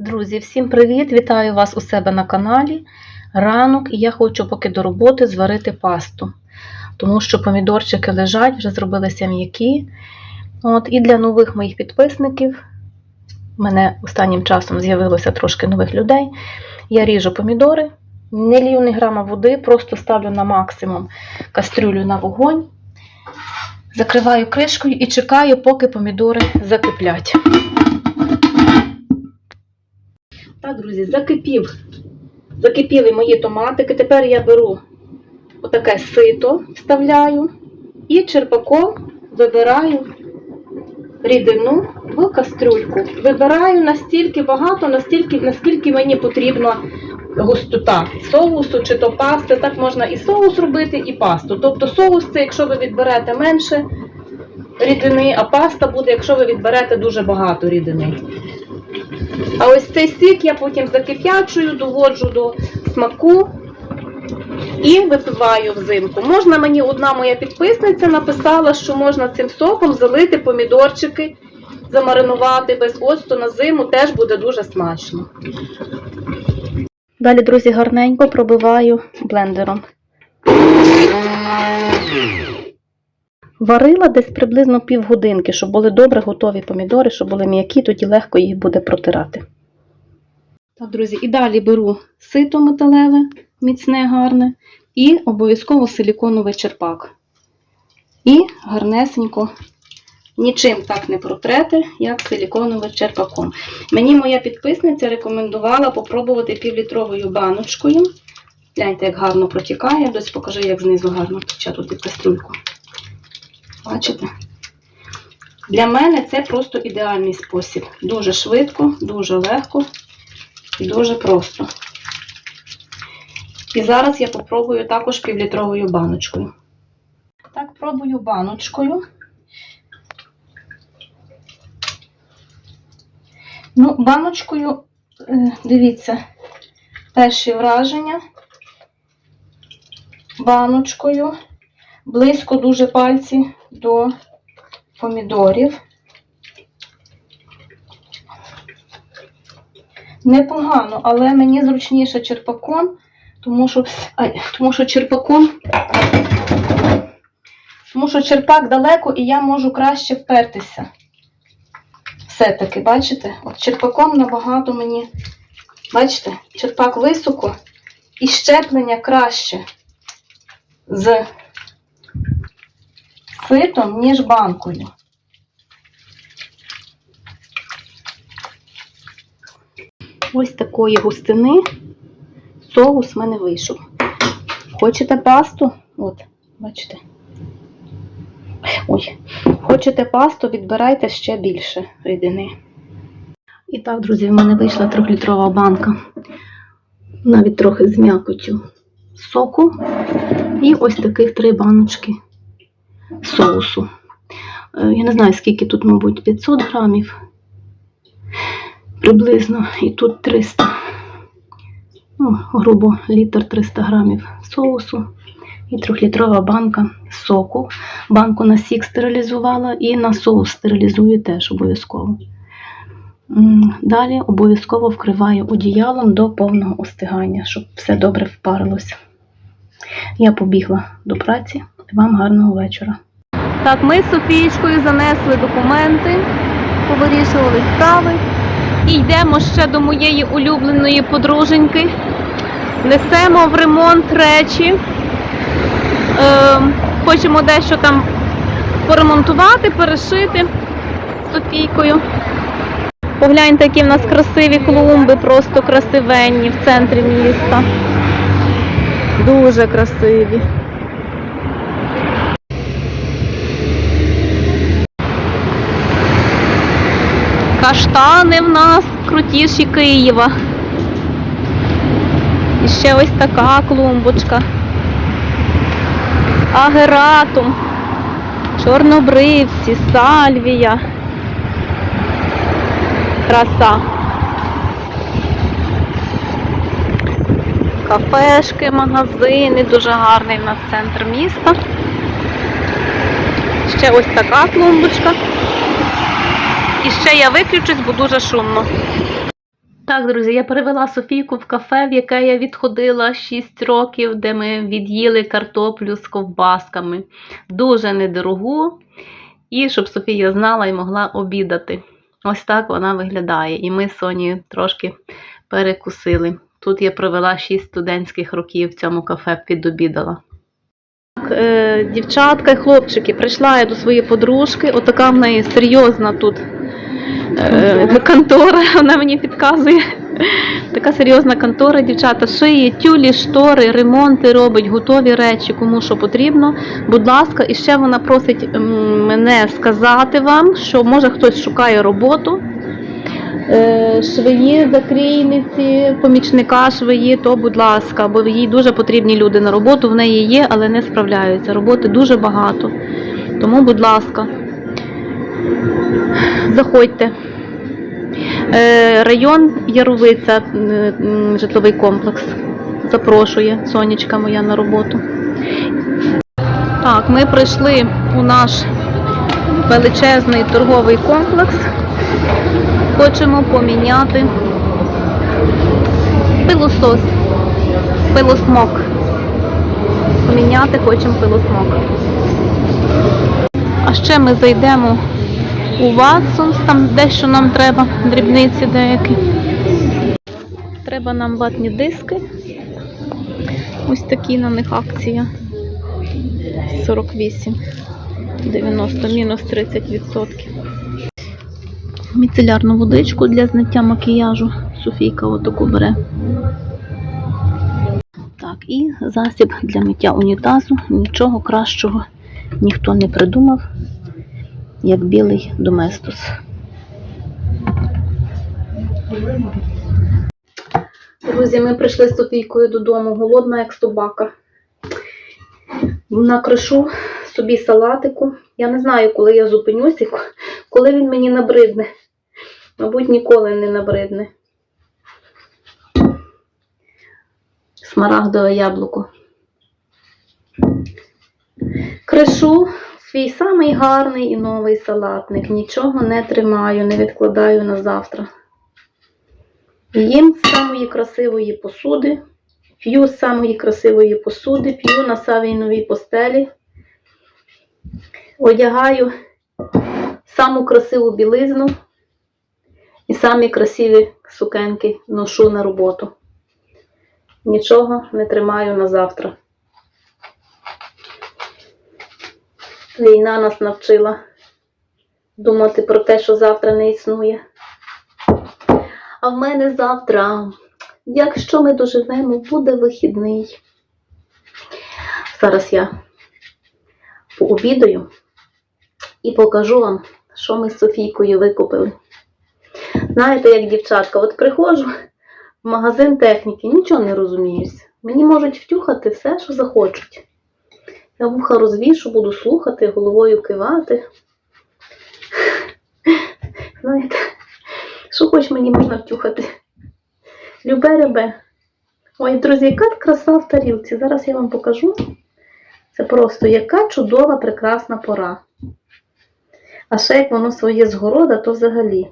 Друзі, всім привіт! Вітаю вас у себе на каналі. Ранок, і я хочу поки до роботи зварити пасту, тому що помідорчики лежать, вже зробилися м'які. От, і для нових моїх підписників, в мене останнім часом з'явилося трошки нових людей. Я ріжу помідори, не лію ні грама води, просто ставлю на максимум кастрюлю на вогонь, закриваю кришкою і чекаю, поки помідори закиплять. Так, друзі, закипів. Закипіли мої томатики. Тепер я беру отаке сито, вставляю і черпаком вибираю рідину в кастрюльку. Вибираю настільки багато, настільки, наскільки мені потрібна густота соусу чи то пасти. Так можна і соус робити, і пасту. Тобто соус це, якщо ви відберете менше рідини, а паста буде, якщо ви відберете дуже багато рідини. А ось цей сік я потім закип'ячую, доводжу до смаку і випиваю взимку. Можна мені одна моя підписниця написала, що можна цим соком залити помідорчики, замаринувати без оцту на зиму, теж буде дуже смачно. Далі, друзі, гарненько пробиваю блендером. Варила десь приблизно півгодинки, щоб були добре готові помідори, щоб були м'які, тоді легко їх буде протирати. Так, друзі, і далі беру сито металеве, міцне, гарне, і обов'язково силіконовий черпак. І гарнесенько, нічим так не протрете, як силіконовим черпаком. Мені моя підписниця рекомендувала попробувати півлітровою баночкою. Гляньте, як гарно протікає. Дось покажи, як знизу гарно тече під кастрюльку. Бачите? Для мене це просто ідеальний спосіб. Дуже швидко, дуже легко і дуже просто. І зараз я попробую також півлітровою баночкою. Так, пробую баночкою. Ну, баночкою, е, дивіться, перші враження. Баночкою. Близько дуже пальці до помідорів. Непогано, але мені зручніше черпаком, тому що, ай, тому що черпаком, тому що черпак далеко і я можу краще впертися. Все-таки, бачите? От черпаком набагато мені, бачите, черпак високо і щеплення краще з ситом, ніж банкою. Ось такої густини соус в мене вийшов. Хочете пасту? От, бачите. Ой, хочете пасту, відбирайте ще більше рідини. І так, друзі, в мене вийшла трьохлітрова банка. Навіть трохи з м'якотю соку. І ось таких три баночки соусу. Е, Я не знаю, скільки тут, мабуть, 500 грамів приблизно, і тут 300, ну, грубо, літр 300 грамів соусу і трьохлітрова банка соку. Банку на сік стерилізувала і на соус стерилізую теж обов'язково. Далі обов'язково вкриваю одіялом до повного остигання, щоб все добре впарилося. Я побігла до праці. Вам гарного вечора. Так, ми з Софієчкою занесли документи, повирішували справи. І йдемо ще до моєї улюбленої подруженьки. Несемо в ремонт речі. Е, хочемо дещо там поремонтувати, перешити Софійкою. Погляньте, які в нас красиві клумби, просто красивенні в центрі міста. Дуже красиві. Каштани в нас крутіші Києва. І ще ось така клумбочка. Агератум, чорнобривці, сальвія. Краса. Кафешки, магазини, дуже гарний в нас центр міста. Ще ось така клумбочка. І ще я виключусь, бо дуже шумно. Так, друзі, я перевела Софійку в кафе, в яке я відходила 6 років, де ми від'їли картоплю з ковбасками. Дуже недорогу. І щоб Софія знала і могла обідати. Ось так вона виглядає. І ми з Сонією трошки перекусили. Тут я провела 6 студентських років в цьому кафе підобідала. Е, дівчатка і хлопчики, прийшла я до своєї подружки. Отака в неї серйозна тут е, контора, вона мені підказує. Така серйозна контора, дівчата шиє, тюлі, штори, ремонти робить, готові речі, кому що потрібно. Будь ласка, і ще вона просить мене сказати вам, що може хтось шукає роботу. Е, Швеї, закрійниці, помічника швеї, то будь ласка, бо їй дуже потрібні люди на роботу. В неї є, але не справляються. Роботи дуже багато. Тому, будь ласка, заходьте. Е, Район Яровиця, житловий комплекс. Запрошує сонечка моя на роботу. Так, ми прийшли у наш величезний торговий комплекс. Хочемо поміняти пилосос, пилосмок. Поміняти хочемо пилосмок. А ще ми зайдемо у Ватсонс, там дещо нам треба, дрібниці деякі. Треба нам ватні диски. Ось такі на них акція. 48, 90, мінус 30%. Міцелярну водичку для зняття макіяжу. Софійка отаку бере. Так, і засіб для миття унітазу. Нічого кращого ніхто не придумав, як білий доместос. Друзі, ми прийшли з Софійкою додому, голодна, як собака. Накришу собі салатику. Я не знаю, коли я зупинюся, коли він мені набридне. Мабуть, ніколи не набридне. Смарагдове яблуко. Кришу свій самий гарний і новий салатник. Нічого не тримаю, не відкладаю на завтра. Їм з самої красивої посуди. П'ю з самої красивої посуди, п'ю на самій новій постелі. Одягаю саму красиву білизну і самі красиві сукенки ношу на роботу. Нічого не тримаю на завтра. Війна нас навчила думати про те, що завтра не існує. А в мене завтра, якщо ми доживемо, буде вихідний. Зараз я пообідаю і покажу вам, що ми з Софійкою викупили. Знаєте, як дівчатка, от приходжу в магазин техніки, нічого не розуміюсь. Мені можуть втюхати все, що захочуть. Я вуха розвішу, буду слухати, головою кивати. Знаєте, що хоч мені можна втюхати? Любе ребе. Ой, друзі, яка краса в тарілці. Зараз я вам покажу. Це просто яка чудова, прекрасна пора. А ще як воно своє згорода, то взагалі.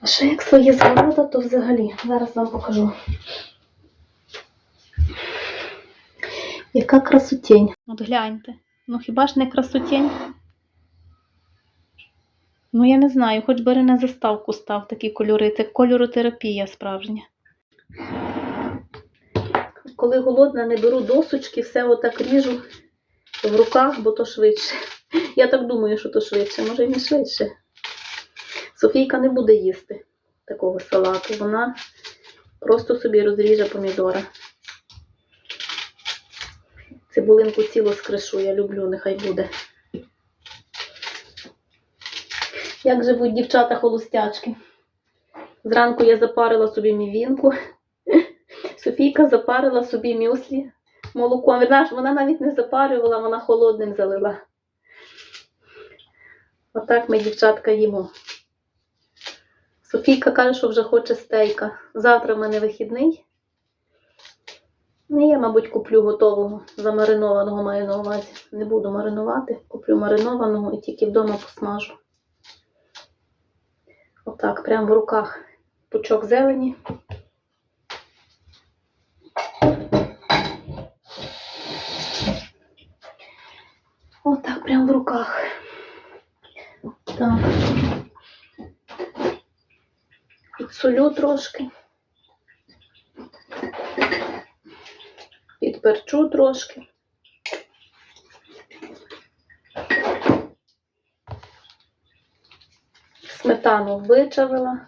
А ще як своє згорода, то взагалі. Зараз вам покажу. Яка красотень. От гляньте. Ну хіба ж не красотень? Ну, я не знаю, хоч бери на заставку став такі кольори. Це кольоротерапія справжня. Коли голодна, не беру досочки, все отак ріжу в руках, бо то швидше. Я так думаю, що то швидше, може і не швидше. Софійка не буде їсти такого салату. Вона просто собі розріже помідора. Цибулинку ціло скришу, я люблю, нехай буде. Як живуть дівчата холостячки? Зранку я запарила собі мівінку. Софійка запарила собі мюслі молоком. Знаєш, вона навіть не запарювала, вона холодним залила. Отак ми, дівчатка, їмо. Софійка каже, що вже хоче стейка. Завтра в мене вихідний. Ну, я, мабуть, куплю готового, замаринованого маю на увазі. Не буду маринувати, куплю маринованого і тільки вдома посмажу. Отак, прямо в руках пучок зелені. Отак, прямо в руках. Так. Підсолю трошки. Підперчу трошки. Сметану вичавила.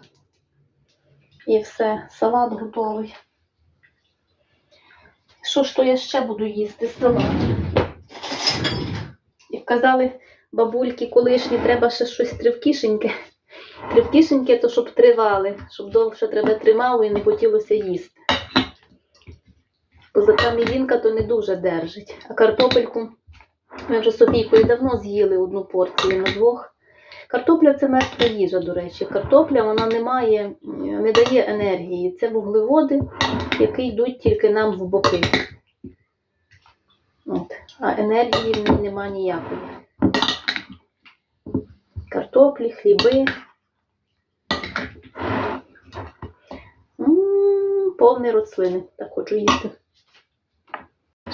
І все, салат готовий. Що ж то я ще буду їсти салат? Як казали бабульки колишні, треба ще щось тривкішеньке. Тривкішеньке, то щоб тривали, щоб довше тебе тримало і не хотілося їсти. Бо за мівінка то не дуже держить. А картопельку ми вже з Софійкою давно з'їли одну порцію на двох. Картопля це мертва їжа, до речі. Картопля вона не має, не дає енергії. Це вуглеводи, які йдуть тільки нам в боки. От. А енергії в ній нема ніякої. Картоплі, хліби. Повний рот слини. Так хочу їсти.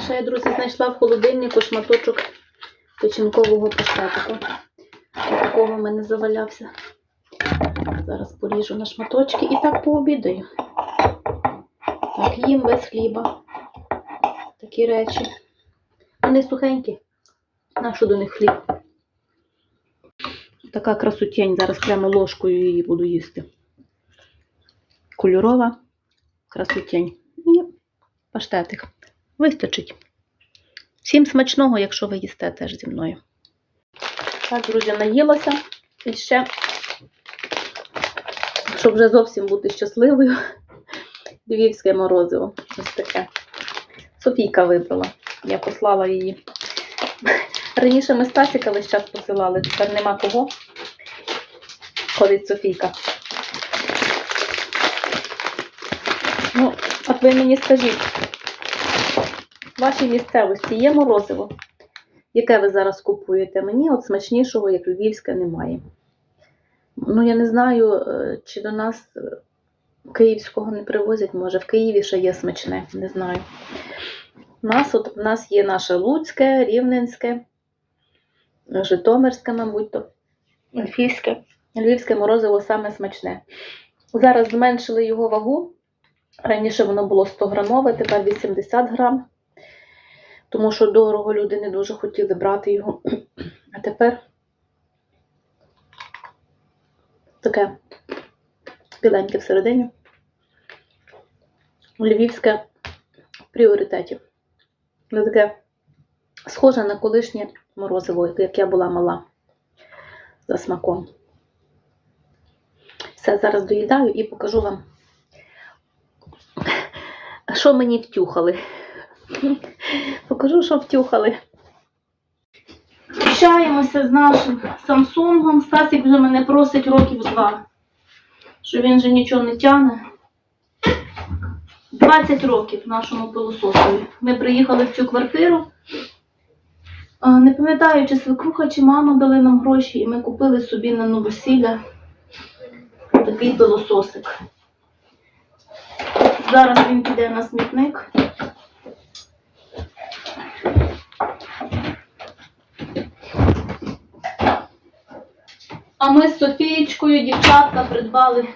Ще я, друзі, знайшла в холодильнику шматочок печінкового паштетику. Такого в мене завалявся. Зараз поріжу на шматочки і так пообідаю. Так, їм без хліба. Такі речі. Вони сухенькі. Нащо до них хліб? Така красотень. Зараз прямо ложкою її буду їсти. Кольорова красотень. І паштетик. Вистачить. Всім смачного, якщо ви їсте теж зі мною. Так, друзі, наїлася. І ще, щоб вже зовсім бути щасливою, львівське морозиво. Ось таке. Софійка вибрала. Я послала її. Раніше ми Стасіка весь час посилали, тепер нема кого. Ходить Софійка. Ну, от ви мені скажіть, в вашій місцевості є морозиво? Яке ви зараз купуєте? Мені от смачнішого, як львівське, немає. Ну, я не знаю, е, чи до нас е, київського не привозять, може, в Києві ще є смачне, не знаю. У нас, от, у нас є наше Луцьке, Рівненське, Житомирське, мабуть, то Львівське. Львівське морозиво саме смачне. Зараз зменшили його вагу. Раніше воно було 100 грамове, тепер 80 грам тому що дорого люди не дуже хотіли брати його. А тепер таке біленьке всередині. Львівське в пріоритеті. Ну, таке схоже на колишнє морозиво, як я була мала за смаком. Все, зараз доїдаю і покажу вам, що мені втюхали. Покажу, що втюхали. Прощаємося з нашим Самсунгом. Стасік вже мене просить років два, що він вже нічого не тягне. 20 років нашому пилососові. Ми приїхали в цю квартиру. Не пам'ятаю, чи свекруха, чи мама дали нам гроші, і ми купили собі на новосілля такий пилососик. Зараз він піде на смітник. А ми з Софієчкою, дівчатка, придбали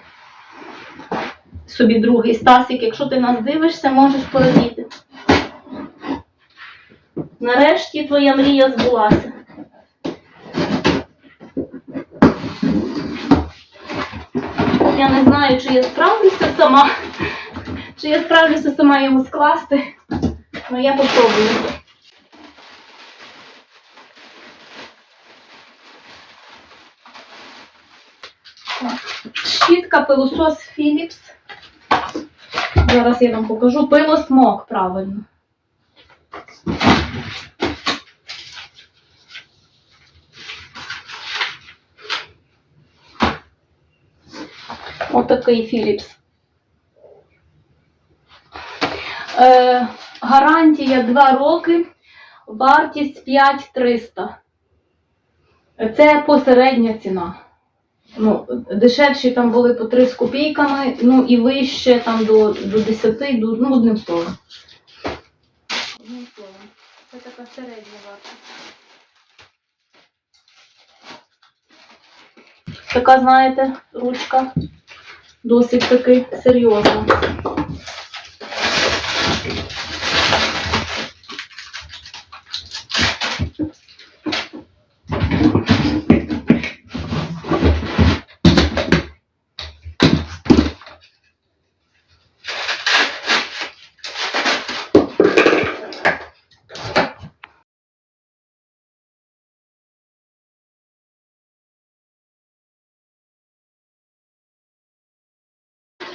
собі другий Стасик. Якщо ти нас дивишся, можеш полетіти. Нарешті твоя мрія збулася. Я не знаю, чи я справлюся сама, чи я справлюся сама його скласти. але я попробую. Щітка, пилосос Philips. Зараз я вам покажу. Пилосмок, правильно. Отакий Philips. Е, гарантія 2 роки, вартість 5300. Це посередня ціна. Ну, дешевші там були по 3 з копійками, ну і вище там до, до 10, до, ну, одним словом. Одним словом. Це така середня вартість. Така, знаєте, ручка досить таки серйозна.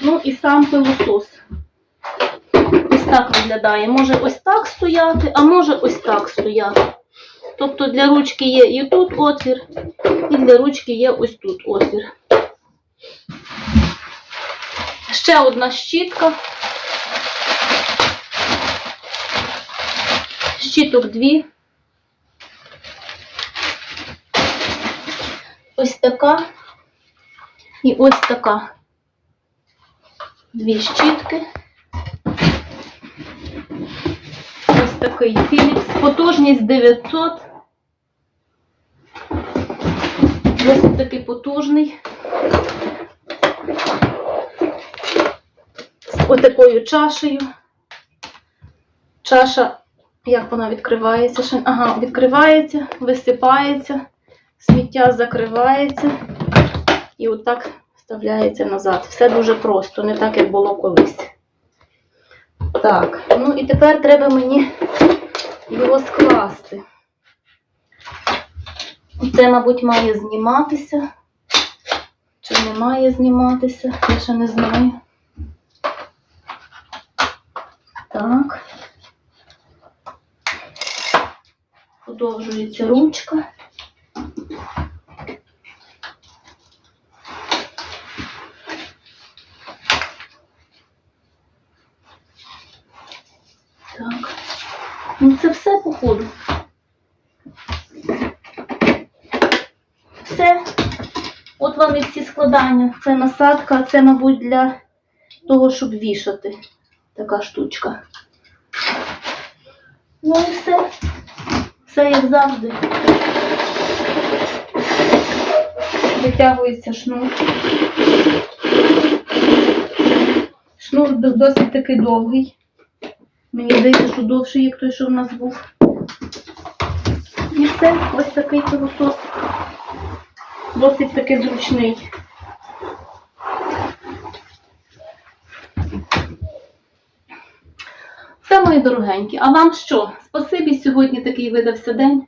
Ну і сам пилосос. Ось так виглядає. Може ось так стояти, а може ось так стояти. Тобто для ручки є і тут отвір, і для ручки є ось тут отвір. Ще одна щітка. Щіток дві. Ось така і ось така. Дві щітки. Ось такий Philips. Потужність 900. Досить такий потужний. З отакою чашею. Чаша, як вона відкривається? Ага, відкривається, висипається, сміття закривається. І отак вставляється назад. Все дуже просто, не так, як було колись. Так, ну і тепер треба мені його скласти. Це, мабуть, має зніматися. Чи не має зніматися, я ще не знаю. Так. Подовжується ручка. Ну це все походу. Все. От вам і всі складання. Це насадка, це, мабуть, для того, щоб вішати. Така штучка. Ну і все. Все як завжди. Витягується шнур. Шнур досить таки довгий. Мені здається, що довший, як той, що в нас був. І все, ось такий пилосос. Досить таки зручний. Все, мої дорогенькі. А вам що? Спасибі сьогодні такий видався день.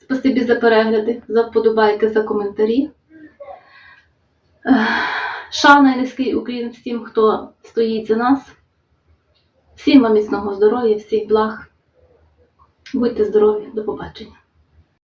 Спасибі за перегляди, за вподобайки, за коментарі. Шана і низький уклін всім, хто стоїть за нас. Всім вам міцного здоров'я, всіх благ. Будьте здорові, до побачення.